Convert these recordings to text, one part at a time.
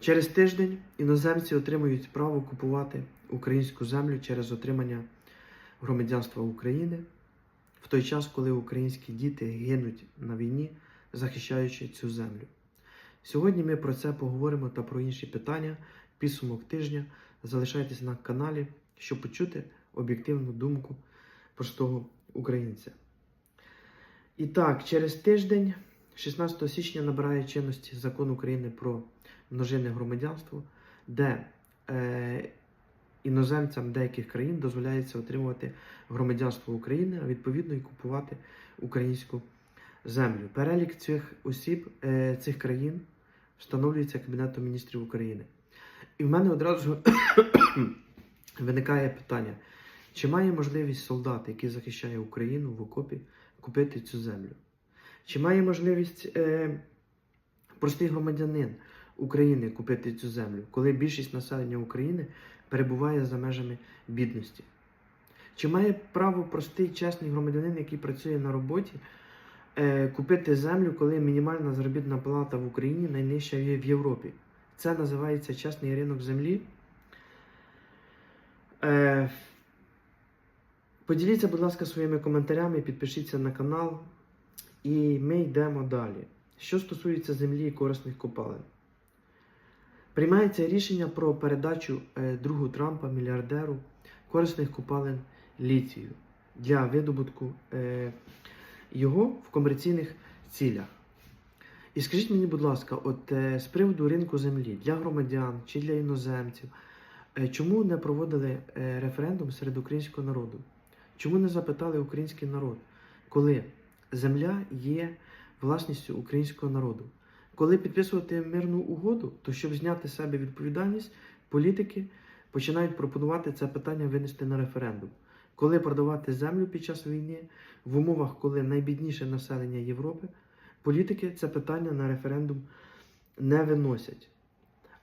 Через тиждень іноземці отримують право купувати українську землю через отримання громадянства України в той час, коли українські діти гинуть на війні, захищаючи цю землю. Сьогодні ми про це поговоримо та про інші питання. Підсумок тижня. Залишайтесь на каналі, щоб почути об'єктивну думку простого українця. І так, через тиждень, 16 січня, набирає чинності закон України про множинне громадянство, де е, іноземцям деяких країн дозволяється отримувати громадянство України, а відповідно і купувати українську землю. Перелік цих осіб, е, цих країн встановлюється Кабінетом міністрів України. І в мене одразу виникає питання: чи має можливість солдат, який захищає Україну в окопі, купити цю землю? Чи має можливість е, простий громадянин України купити цю землю, коли більшість населення України перебуває за межами бідності? Чи має право простий чесний громадянин, який працює на роботі, е, купити землю, коли мінімальна заробітна плата в Україні найнижча є в Європі? Це називається чесний ринок землі. Е, поділіться, будь ласка, своїми коментарями, підпишіться на канал. І ми йдемо далі. Що стосується землі і корисних копалин, приймається рішення про передачу е, другу Трампа, мільярдеру, корисних копалин літію для видобутку е, його в комерційних цілях. І скажіть мені, будь ласка, от е, з приводу ринку землі для громадян чи для іноземців, чому не проводили референдум серед українського народу? Чому не запитали український народ, коли земля є власністю українського народу? Коли підписувати мирну угоду, то щоб зняти з себе відповідальність, політики починають пропонувати це питання винести на референдум. Коли продавати землю під час війни, в умовах, коли найбідніше населення Європи, політики це питання на референдум не виносять.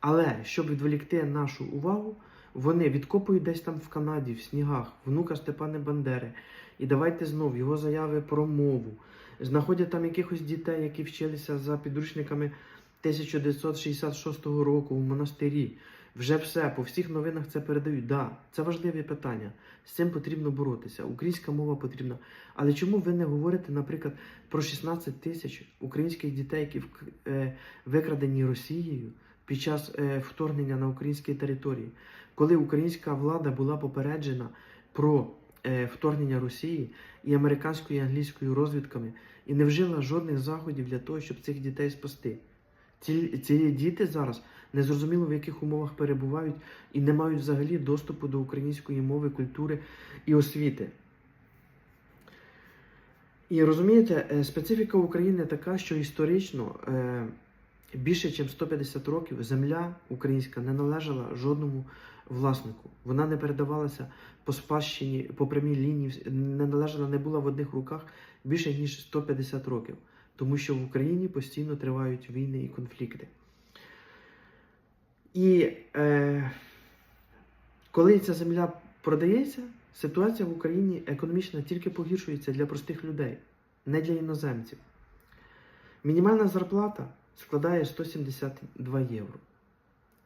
Але щоб відволікти нашу увагу, вони відкопують десь там в Канаді, в снігах, внука Степана Бандери. І давайте знов його заяви про мову. Знаходять там якихось дітей, які вчилися за підручниками 1966 року в монастирі. Вже все, по всіх новинах це передають. Да, це важливі питання. З цим потрібно боротися. Українська мова потрібна. Але чому ви не говорите, наприклад, про 16 тисяч українських дітей, які е, викрадені Росією під час е, вторгнення на українські території, коли українська влада була попереджена про вторгнення Росії і американською і англійською розвідками, і не вжила жодних заходів для того, щоб цих дітей спасти? Ці, ці діти зараз незрозуміло в яких умовах перебувають і не мають взагалі доступу до української мови, культури і освіти. І розумієте, е, специфіка України така, що історично е, більше ніж 150 років земля українська не належала жодному власнику. Вона не передавалася по спадщині, по прямій лінії, не належала, не була в одних руках більше ніж 150 років. Тому що в Україні постійно тривають війни і конфлікти. І е, коли ця земля продається, ситуація в Україні економічна тільки погіршується для простих людей, не для іноземців. Мінімальна зарплата складає 172 євро.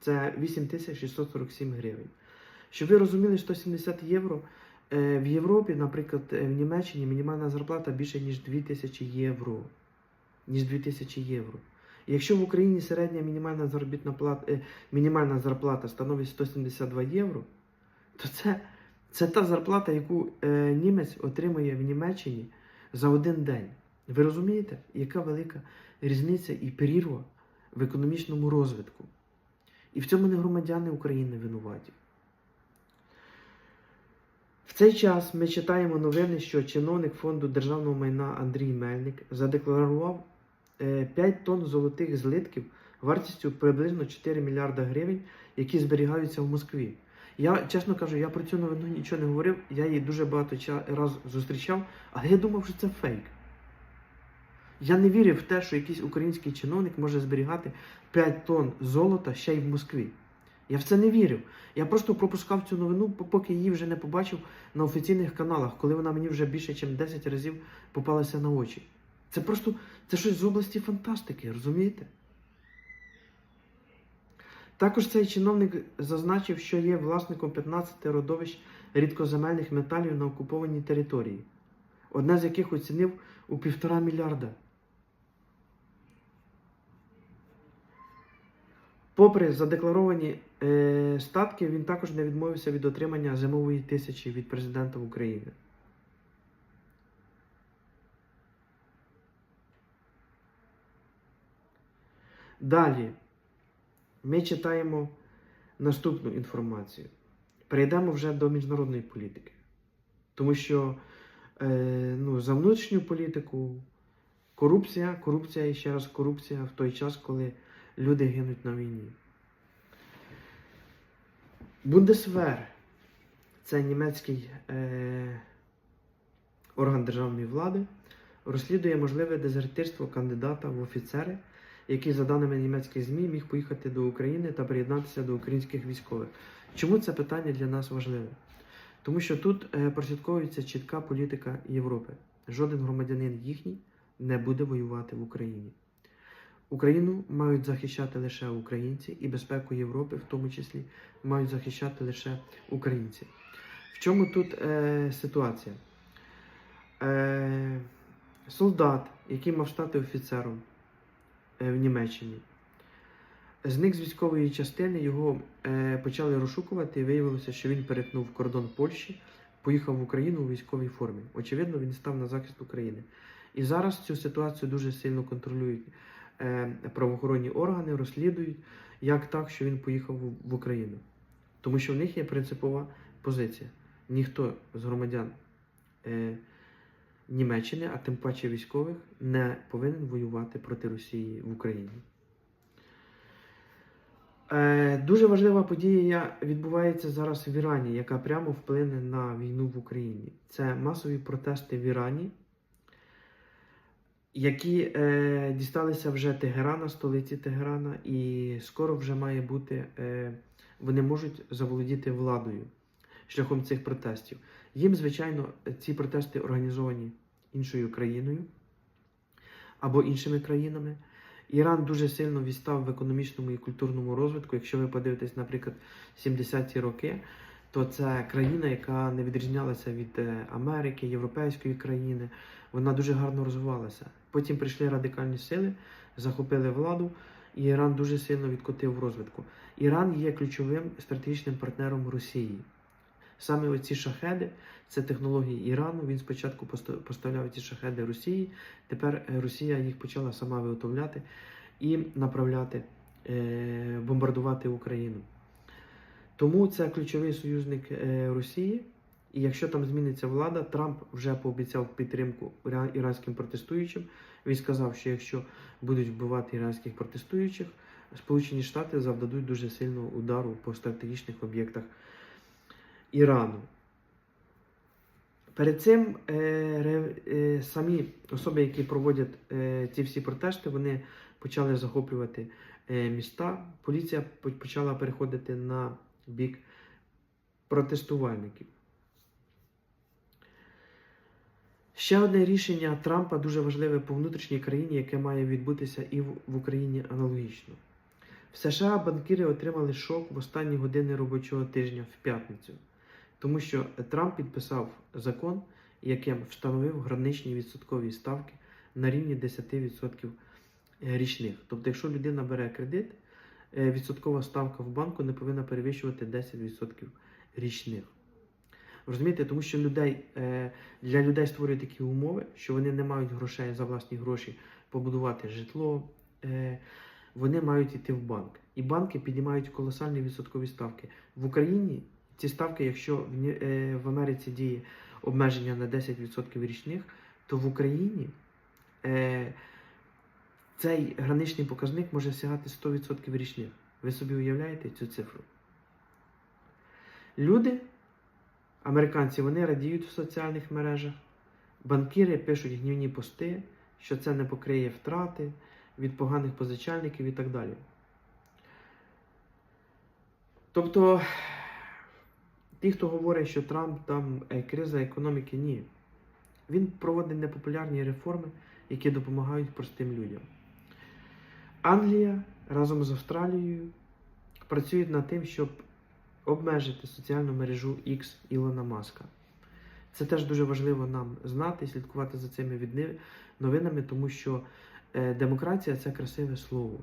Це 8647 гривень. Щоб ви розуміли, 170 євро е, в Європі, наприклад, е, в Німеччині мінімальна зарплата більше, ніж 2000 євро. Ніж 2000 євро. Якщо в Україні середня мінімальна заробітна плата, е, мінімальна зарплата становить 172 євро, то це, це та зарплата, яку німець отримує в Німеччині за один день. Ви розумієте, яка велика різниця і перірва в економічному розвитку? І в цьому не громадяни України винуваті. В цей час ми читаємо новини, що чиновник фонду державного майна Андрій Мельник задекларував е, 5 тонн золотих злитків вартістю приблизно 4 мільярда гривень, які зберігаються в Москві. Я чесно кажу, я про цю новину нічого не говорив, я її дуже багато ча- раз зустрічав, але я думав, що це фейк. Я не вірив в те, що якийсь український чиновник може зберігати 5 тонн золота ще й в Москві. Я в це не вірив. Я просто пропускав цю новину, поки її вже не побачив на офіційних каналах, коли вона мені вже більше, ніж 10 разів попалася на очі. Це просто це щось з області фантастики, розумієте? Також цей чиновник зазначив, що є власником 15 родовищ рідкоземельних металів на окупованій території, одне з яких оцінив у півтора мільярда. Попри задекларовані е, статки, він також не відмовився від отримання зимової тисячі від президента України. Далі ми читаємо наступну інформацію. Перейдемо вже до міжнародної політики. Тому що е, ну, за внутрішню політику корупція, корупція і ще раз корупція в той час, коли люди гинуть на війні. Бундесвер це німецький е, орган державної влади, розслідує можливе дезертирство кандидата в офіцери, який, за даними німецьких ЗМІ, міг поїхати до України та приєднатися до українських військових. Чому це питання для нас важливе? Тому що тут е, прослідковується чітка політика Європи. Жоден громадянин їхній не буде воювати в Україні. Україну мають захищати лише українці, і безпеку Європи, в тому числі, мають захищати лише українці. В чому тут е, ситуація? Е, солдат, який мав стати офіцером е, в Німеччині, зник з військової частини, його е, почали розшукувати, і виявилося, що він перетнув кордон Польщі, поїхав в Україну у військовій формі. Очевидно, він став на захист України. І зараз цю ситуацію дуже сильно контролюють правоохоронні органи, розслідують, як так, що він поїхав в, в Україну. Тому що в них є принципова позиція. Ніхто з громадян е, Німеччини, а тим паче військових, не повинен воювати проти Росії в Україні. Е, Дуже важлива подія відбувається зараз в Ірані, яка прямо вплине на війну в Україні. Це масові протести в Ірані, які е, дісталися вже Тегерана, столиці Тегерана, і скоро вже має бути, е, вони можуть заволодіти владою шляхом цих протестів. Їм, звичайно, ці протести організовані іншою країною або іншими країнами. Іран дуже сильно відстав в економічному і культурному розвитку. Якщо ви подивитесь, наприклад, 70-ті роки, то це країна, яка не відрізнялася від е, Америки, європейської країни. Вона дуже гарно розвивалася. Потім прийшли радикальні сили, захопили владу, і Іран дуже сильно відкотив в розвитку. Іран є ключовим стратегічним партнером Росії. Саме оці шахеди це технології Ірану. Він спочатку поставляв ці шахеди Росії. Тепер е, Росія їх почала сама виготовляти і направляти, е, бомбардувати Україну. Тому це ключовий союзник е, Росії. І якщо там зміниться влада, Трамп вже пообіцяв підтримку іранським протестуючим. Він сказав, що якщо будуть вбивати іранських протестуючих, Сполучені Штати завдадуть дуже сильного удару по стратегічних об'єктах Ірану. Перед цим е, е, самі особи, які проводять е, ці всі протести, вони почали захоплювати е, міста. Поліція почала переходити на бік протестувальників. Ще одне рішення Трампа дуже важливе по внутрішній країні, яке має відбутися і в, Україні аналогічно. В США банкіри отримали шок в останні години робочого тижня в п'ятницю, тому що Трамп підписав закон, яким встановив граничні відсоткові ставки на рівні 10% річних. Тобто, якщо людина бере кредит, відсоткова ставка в банку не повинна перевищувати 10% річних. Розумієте, тому що людей, е, для людей створюють такі умови, що вони не мають грошей за власні гроші побудувати житло, е, вони мають йти в банк. І банки піднімають колосальні відсоткові ставки. В Україні ці ставки, якщо в, е, Америці діє обмеження на 10% річних, то в Україні е, цей граничний показник може сягати 100% річних. Ви собі уявляєте цю цифру? Люди, американці, вони радіють в соціальних мережах. Банкіри пишуть гнівні пости, що це не покриє втрати від поганих позичальників і так далі. Тобто, ті, хто говорить, що Трамп там е, криза економіки, ні. Він проводить непопулярні реформи, які допомагають простим людям. Англія разом з Австралією працюють над тим, щоб обмежити соціальну мережу X Ілона Маска. Це теж дуже важливо нам знати і слідкувати за цими новинами, тому що е, демократія це красиве слово.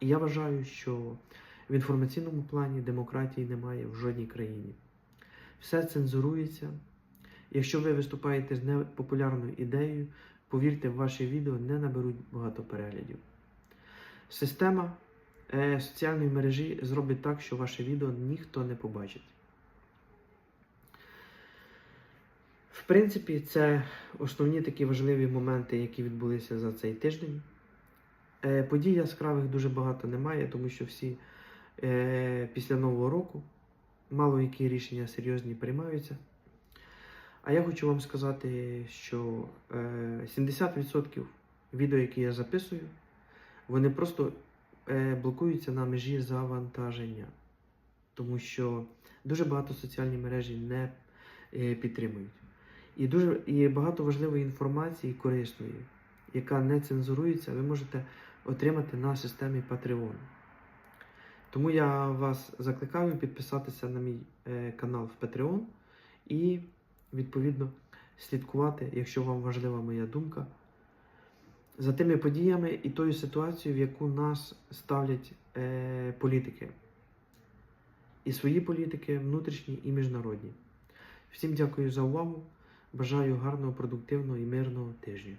І я вважаю, що в інформаційному плані демократії немає в жодній країні. Все цензурується. Якщо ви виступаєте з непопулярною ідеєю, повірте, ваші відео не наберуть багато переглядів. Система е, соціальної мережі зробить так, що ваше відео ніхто не побачить. В принципі, це основні такі важливі моменти, які відбулися за цей тиждень. Е, Подій яскравих дуже багато немає, тому що всі е, після Нового року мало які рішення серйозні приймаються. А я хочу вам сказати, що е, 70% відео, які я записую, вони просто е, блокуються на межі завантаження. Тому що дуже багато соціальні мережі не е, підтримують. І дуже і багато важливої інформації корисної, яка не цензурується, ви можете отримати на системі Patreon. Тому я вас закликаю підписатися на мій е, канал в Patreon і, відповідно, слідкувати, якщо вам важлива моя думка, за тими подіями і тою ситуацією, в яку нас ставлять е, політики. І свої політики, внутрішні і міжнародні. Всім дякую за увагу. Бажаю гарного, продуктивного і мирного тижня.